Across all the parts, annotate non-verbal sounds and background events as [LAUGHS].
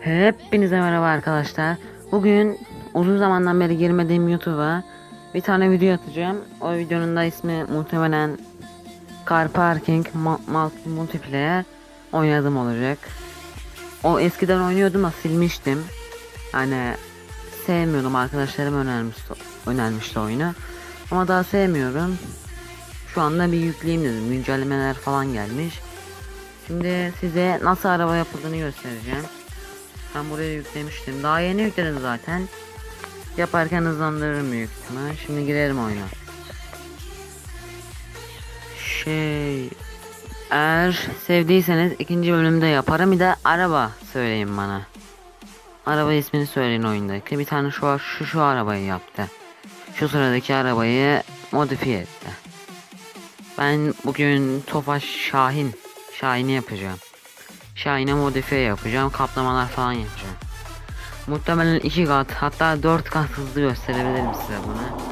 Hepinize merhaba arkadaşlar. Bugün uzun zamandan beri girmediğim YouTube'a bir tane video atacağım. O videonun da ismi muhtemelen Car Parking Multiplayer oynadım olacak. O eskiden oynuyordum ama silmiştim. Hani sevmiyordum arkadaşlarım önermişti, önermişti oyunu. Ama daha sevmiyorum. Şu anda bir yükleyeyim dedim. Güncellemeler falan gelmiş. Şimdi size nasıl araba yapıldığını göstereceğim. Ben buraya yüklemiştim. Daha yeni yükledim zaten. Yaparken hızlandırırım büyük ihtimal. Şimdi girelim oyuna. Şey... Eğer sevdiyseniz ikinci bölümde yaparım. Bir de araba söyleyin bana. Araba ismini söyleyin oyundaki. Bir tane şu şu şu arabayı yaptı. Şu sıradaki arabayı modifiye etti. Ben bugün Tofaş Şahin Şahin'i yapacağım. Şahin'e modifiye yapacağım. Kaplamalar falan yapacağım. Muhtemelen 2 kat hatta 4 kat hızlı gösterebilirim size bunu.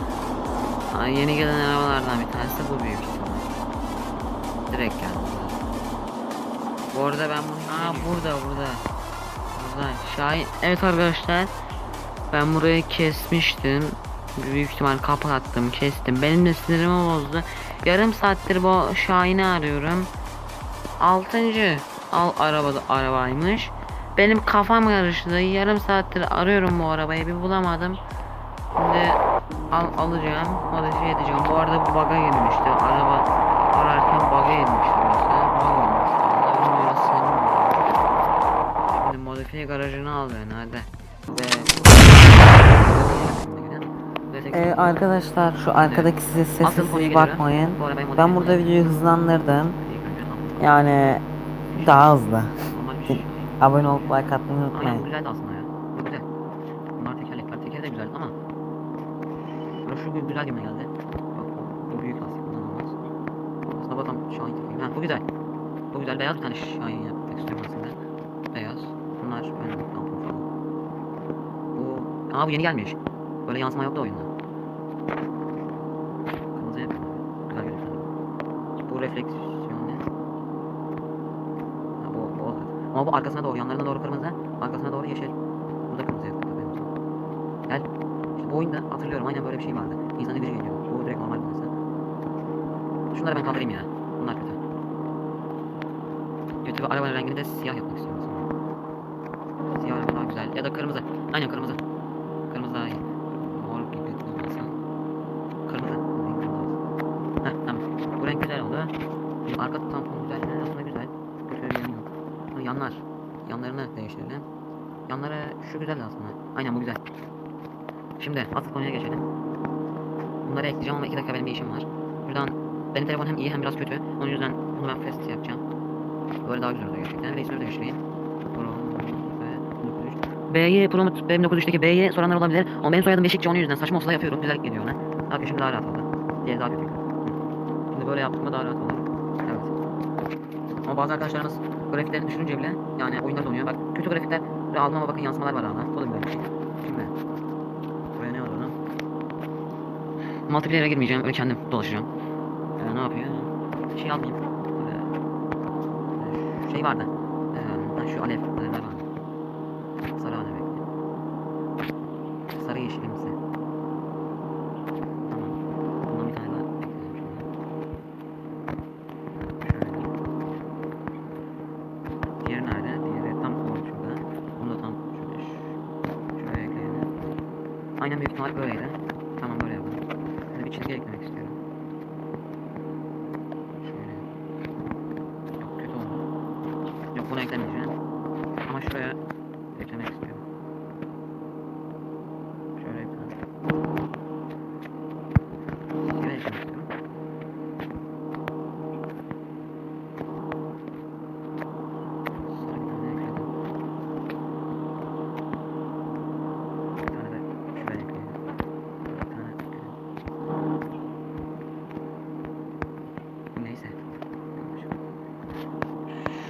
Ha, yeni gelen arabalardan bir tanesi bu büyük ihtimal. Direkt geldi. Bu arada ben bunu... Aa burada burada. Burada Şahin... Evet arkadaşlar. Ben burayı kesmiştim. Büyük ihtimal kapattım kestim. Benim de sinirimi bozdu. Yarım saattir bu Şahin'i arıyorum. Altıncı al arabada arabaymış. Benim kafam karıştı. Yarım saattir arıyorum bu arabayı bir bulamadım. Şimdi al alacağım. Modifiye edeceğim. Bu arada bu bug'a girmişti. Araba ararken bug'a girmişti mesela. Bug. Şimdi modifiye garajını al yani hadi. Ve... Ee, arkadaşlar şu arkadaki size geliyorum. bakmayın. Ben burada videoyu hızlandırdım. Yani daha hızlı. Bir şey. Abone olup like atmayı Aynen unutmayın. güzeldi aslında ya. Bu güzel. Bunlar tekerlekler. Teker de güzel ama. Bura şu gü- güzel gibi geldi. Bak bu büyük lastik bundan olmaz. Aslında bakalım Şahin takayım. Ha bu güzel. Bu güzel beyaz bir tane Şahin yapmak istiyorum aslında. Beyaz. Bunlar ön tampon falan. Bu... Aa bu yeni gelmiş. Böyle yansıma yoktu oyunda. Kırmızı yapıyorum. Güzel görünüyor. Bu refleksiyon ne? Ha, bu, bu oldu. Ama bu arkasına doğru, yanlarına doğru kırmızı, arkasına doğru yeşil. Bu da kırmızı olsun. Gel. İşte bu oyunda hatırlıyorum aynen böyle bir şey vardı. İnsana gücü geliyor. Bu direkt normal bir insan. Şunları ben kaldırayım ya. Bunlar kötü. Kötü ve arabanın rengini de siyah yapmak istiyorum. Siyah araba daha güzel. Ya da kırmızı. Aynen kırmızı. Kırmızı daha iyi. Mor gibi olmasa. Kırmızı. Heh tamam. Bu renk güzel oldu. Arka tampon güzel. Aslında güzel. Kötü bir yanı yok. Ha, yanlar. Yanlarını değiştirelim. Yanlara şu güzel aslında. Aynen bu güzel. Şimdi asıl konuya geçelim. Bunları ekleyeceğim ama 2 dakika benim bir işim var. Buradan benim telefon hem iyi hem biraz kötü. Onun yüzden bunu ben fast yapacağım. Böyle daha güzel oluyor gerçekten. Ve ismini değiştireyim. B'yi Promot benim 903'teki B'yi soranlar olabilir. Ama benim soyadım Beşikçi onun yüzden saçma olsa yapıyorum. Güzel geliyor ona. Daha şimdi daha rahat oldu. Diğeri daha kötü. Şimdi böyle yaptığımda daha rahat olur. Ama bazı arkadaşlarımız grafiklerini düşürünce bile yani oyunlar donuyor. Bak kötü grafikler ve altıma bakın yansımalar var hala. Bu da böyle bir şey. Şimdi buraya ne olduğunu Multiplayer'e girmeyeceğim. Öyle kendim dolaşacağım. Ee, ne yapıyor? Şey almayayım. Ee, şey vardı. Ee, şu alev. Vardı. Sarı alev. Sarı yeşilimsi. İhtimal böyleydi. Tamam böyle yapalım. Şimdi bir çizgi eklemek istiyorum.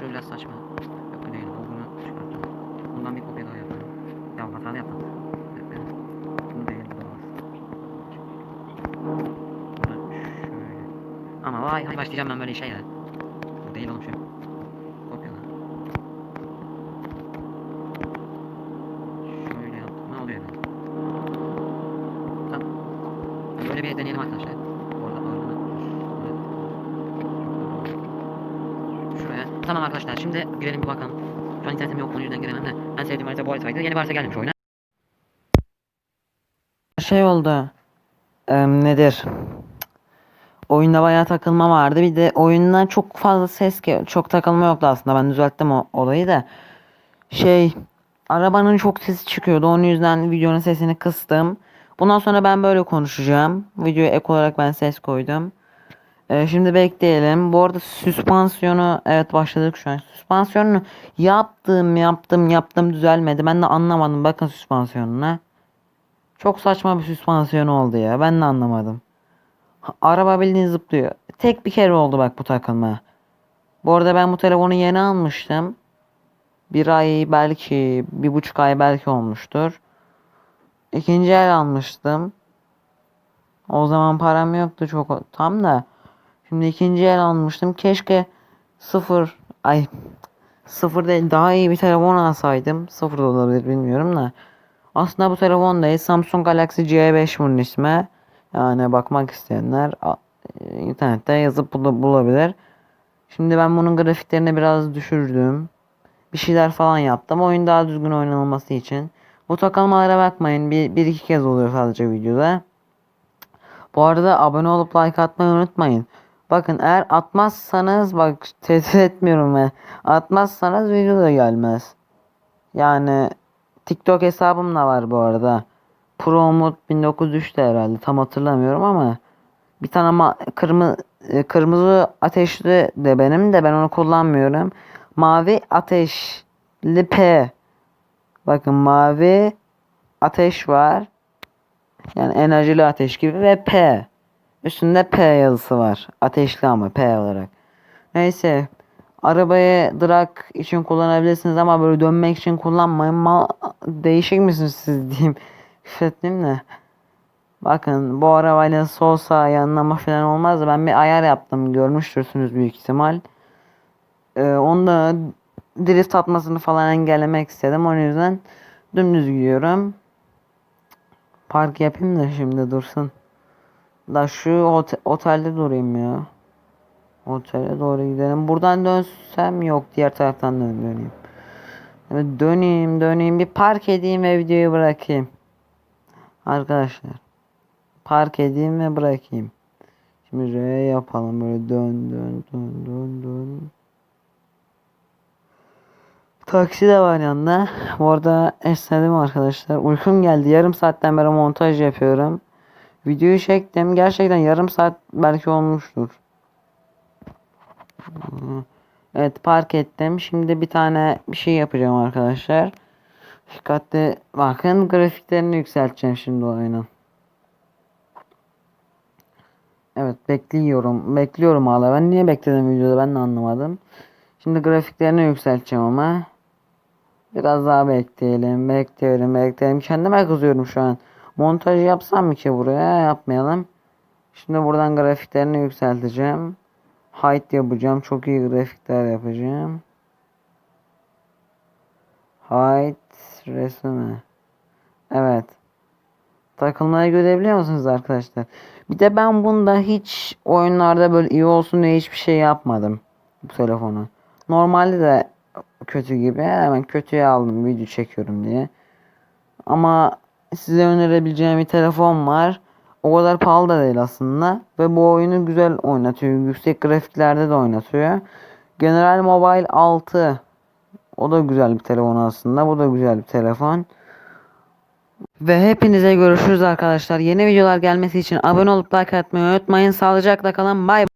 şu biraz saçma. Yok bu değil. Bunu çıkartalım. Bundan bir kopya daha yapalım. Ya hatalı yaptım. Bunu değil. Bu olmaz. Ama vay hadi başlayacağım ben böyle işe ya. Bu değil oğlum şu. Kopyala. Böyle bir deneyelim arkadaşlar. Tamam arkadaşlar şimdi girelim bir bakalım. Şu an internetim yok onun yüzden giremem de. En sevdiğim harita bu haritaydı. Yeni bir harita gelmiş oyuna. Şey oldu. Eee, nedir? Oyunda bayağı takılma vardı. Bir de oyundan çok fazla ses gel çok takılma yoktu aslında. Ben düzelttim o olayı da. Şey arabanın çok sesi çıkıyordu. Onun yüzden videonun sesini kıstım. Bundan sonra ben böyle konuşacağım. Videoya ek olarak ben ses koydum. Ee, şimdi bekleyelim. Bu arada süspansiyonu evet başladık şu an. Süspansiyonunu yaptım yaptım yaptım düzelmedi. Ben de anlamadım. Bakın süspansiyonuna. Çok saçma bir süspansiyon oldu ya. Ben de anlamadım. Araba bildiğin zıplıyor. Tek bir kere oldu bak bu takılma. Bu arada ben bu telefonu yeni almıştım. Bir ay belki bir buçuk ay belki olmuştur. İkinci el almıştım. O zaman param yoktu çok tam da. Şimdi ikinci el almıştım. Keşke sıfır ay sıfır değil daha iyi bir telefon alsaydım. Sıfır da olabilir bilmiyorum da. Aslında bu telefon değil. Samsung Galaxy C5 bunun ismi. Yani bakmak isteyenler internette yazıp bul- bulabilir. Şimdi ben bunun grafiklerini biraz düşürdüm. Bir şeyler falan yaptım. Oyun daha düzgün oynanılması için. Bu takılmalara bakmayın. Bir, bir iki kez oluyor sadece videoda. Bu arada abone olup like atmayı unutmayın. Bakın eğer atmazsanız bak tehdit etmiyorum ben. Atmazsanız video da gelmez. Yani TikTok hesabım da var bu arada. Promot 1903'te herhalde tam hatırlamıyorum ama bir tane ma- kırmızı kırmızı ateşli de benim de ben onu kullanmıyorum. Mavi ateşli P. Bakın mavi ateş var. Yani enerjili ateş gibi ve P. Üstünde P yazısı var. Ateşli ama P olarak. Neyse. Arabayı drag için kullanabilirsiniz ama böyle dönmek için kullanmayın. Mal değişik misiniz siz diyeyim. [LAUGHS] Küfrettim de. Bakın bu arabayla sol sağ yanlama falan olmaz da ben bir ayar yaptım. Görmüştürsünüz büyük ihtimal. Ee, onda drift atmasını falan engellemek istedim. Onun yüzden dümdüz gidiyorum. Park yapayım da şimdi dursun. Da şu ote- otelde durayım ya. Otele doğru gidelim. Buradan dönsem yok. Diğer taraftan dön döneyim. Döneyim döneyim. Bir park edeyim ve videoyu bırakayım. Arkadaşlar. Park edeyim ve bırakayım. Şimdi R yapalım. Böyle dön dön dön dön dön. Taksi de var yanında. Bu arada esnedim arkadaşlar. Uykum geldi. Yarım saatten beri montaj yapıyorum. Videoyu çektim. Gerçekten yarım saat belki olmuştur. Evet park ettim. Şimdi bir tane bir şey yapacağım arkadaşlar. Dikkatli bakın grafiklerini yükselteceğim şimdi oyunun. Evet bekliyorum. Bekliyorum hala. Ben niye bekledim videoda ben de anlamadım. Şimdi grafiklerini yükselteceğim ama. Biraz daha bekleyelim. Bekleyelim bekleyelim. Kendime kızıyorum şu an. Montaj yapsam mı ki buraya? Yapmayalım. Şimdi buradan grafiklerini yükselteceğim. Height yapacağım. Çok iyi grafikler yapacağım. Height resmi. Evet. Takılmayı görebiliyor musunuz arkadaşlar? Bir de ben bunda hiç oyunlarda böyle iyi olsun diye hiçbir şey yapmadım. Bu telefonu. Normalde de kötü gibi. Hemen kötüye aldım video çekiyorum diye. Ama size önerebileceğim bir telefon var. O kadar pahalı da değil aslında. Ve bu oyunu güzel oynatıyor. Yüksek grafiklerde de oynatıyor. General Mobile 6. O da güzel bir telefon aslında. Bu da güzel bir telefon. Ve hepinize görüşürüz arkadaşlar. Yeni videolar gelmesi için abone olup like atmayı unutmayın. Sağlıcakla kalın. Bay